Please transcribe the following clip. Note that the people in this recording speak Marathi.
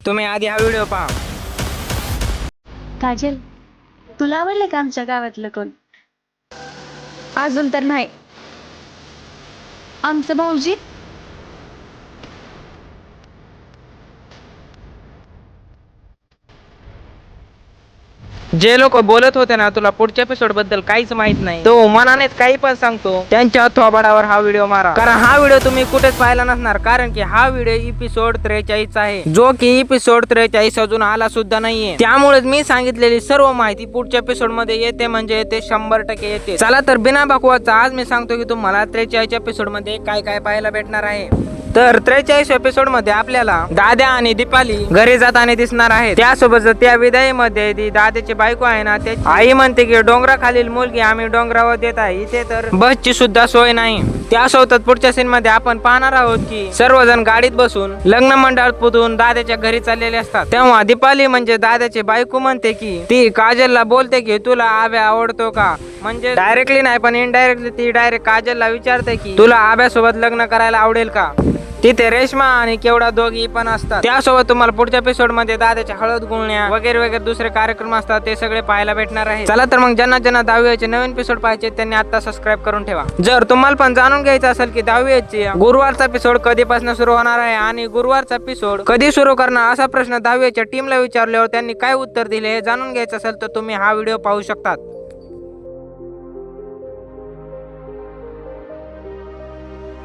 तुम्ही आधी हा व्हिडिओ पहा. काजल तुला आवडले का आमच्या गावातलं कोण? अजून तर नाही. आमचं भाऊजी जे लोक बोलत होते ना तुला पुढच्या एपिसोडबद्दल काहीच माहीत नाही. तो मनानेच काही पण सांगतो. त्यांच्या थोबाडावर हा व्हिडिओ मारा. कारण हा व्हिडिओ तुम्ही कुठेच पाहिला नसणार. कारण की हा व्हिडिओ एपिसोड त्रेचाळीस आहे. जो की एपिसोड त्रेचाळीस अजून आला सुद्धा नाहीये. त्यामुळे मी सांगितलेली सर्व माहिती पुढच्या एपिसोडमध्ये येते म्हणजे येते शंभर टक्के येते. चला तर बिना बाकवाचा आज मी सांगतो की तुम्हाला त्रेचाळीस एपिसोडमध्ये काय काय पाहायला भेटणार आहे. तर त्रेचाळीस एपिसोडमध्ये आपल्याला दाद्या आणि दीपाली घरी जाताना दिसणार आहे त्यासोबत त्या विदाई मध्ये दाद्याची बायको आहे ना त्याची आई म्हणते की डोंगराखालील मुलगी आम्ही डोंगरावर देत आहे इथे तर बसची सुद्धा सोय नाही. त्यासोबत पुढच्या सीन मध्ये आपण पाहणार आहोत की सर्वजण गाडीत बसून लग्न मंडळात पुतून दाद्याच्या घरी चाललेले असतात. तेव्हा दीपाली म्हणजे दाद्याची बायको म्हणते की ती काजलला बोलते की तुला आब्या आवडतो का? म्हणजे डायरेक्टली नाही पण इनडायरेक्टली ती डायरेक्ट काजलला विचारते की तुला आब्यासोबत लग्न करायला आवडेल का? तिथे रेशमा आणि केवडा दोघी पण असतात. त्यासोबत तुम्हाला पुढच्या एपिसोडमध्ये दादाच्या हळद गुळण्या वगैरे वगैरे दुसरे कार्यक्रम असतात ते सगळे पाहायला भेटणार आहे. चला तर मग ज्यांना ज्यांना दहावीचे नवीन एपिसोड पाहिजे त्यांनी आता सबस्क्राईब करून ठेवा. जर तुम्हाला पण जाणून घ्यायचं असेल की दहावीची गुरुवारचा एपिसोड कधीपासून सुरू होणार आहे आणि गुरुवारचा एपिसोड कधी सुरू करणार असा प्रश्न दहावीच्या टीमला विचारल्यावर त्यांनी काय उत्तर दिले हे जाणून घ्यायचं असेल तर तुम्ही हा व्हिडिओ पाहू शकतात.